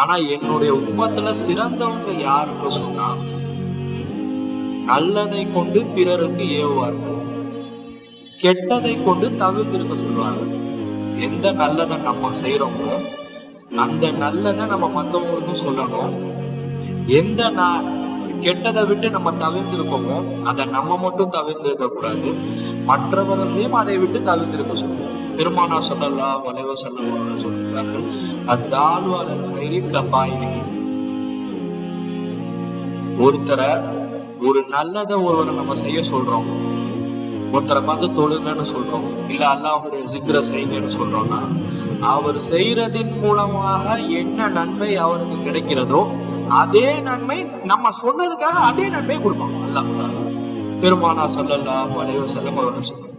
ஆனா என்னுடைய உம்மத்துல சிறந்தவங்க யாருன்னு சொன்னா நல்லதை கொண்டு பிறருக்கு ஏவுவார்கள். கெட்டதை கொண்டு தவிர்த்திருக்க சொல்லுவாங்க எந்த நல்லதை நம்ம செய்யறோமோ அந்த நல்லதை நம்ம மத்தவங்களுக்கும் சொல்லணும். எந்த கெட்டதை விட்டு நம்ம தவிர்த்திருக்கோமோ அதை நம்ம மட்டும் தவிர்த்திருக்க கூடாது. மற்றவர்களையும் அதை விட்டு தவிர்த்திருக்க சொல்லணும் பெருமானா சொல்லலாம் வளைவ செல்லம் சொல்லுகிறார்கள் அத்தாழ்வாளர் கபாயினி ஒருத்தரை ஒரு நல்லதை ஒருவரை நம்ம செய்ய சொல்றோம். ஒருத்தரை பார்த்து தொழுங்கன்னு சொல்றோம் இல்ல அல்லாஹுடைய சிக்கிர செய்யுங்கன்னு சொல்றோம்னா அவர் செய்யறதின் மூலமாக என்ன நன்மை அவருக்கு கிடைக்கிறதோ அதே நன்மை நம்ம சொன்னதுக்காக அதே நன்மை கொடுப்பாங்க அல்லாஹ் பெருமானா சொல்லலாம் வளைவ செல்லம் அவர்கள் சொல்றாங்க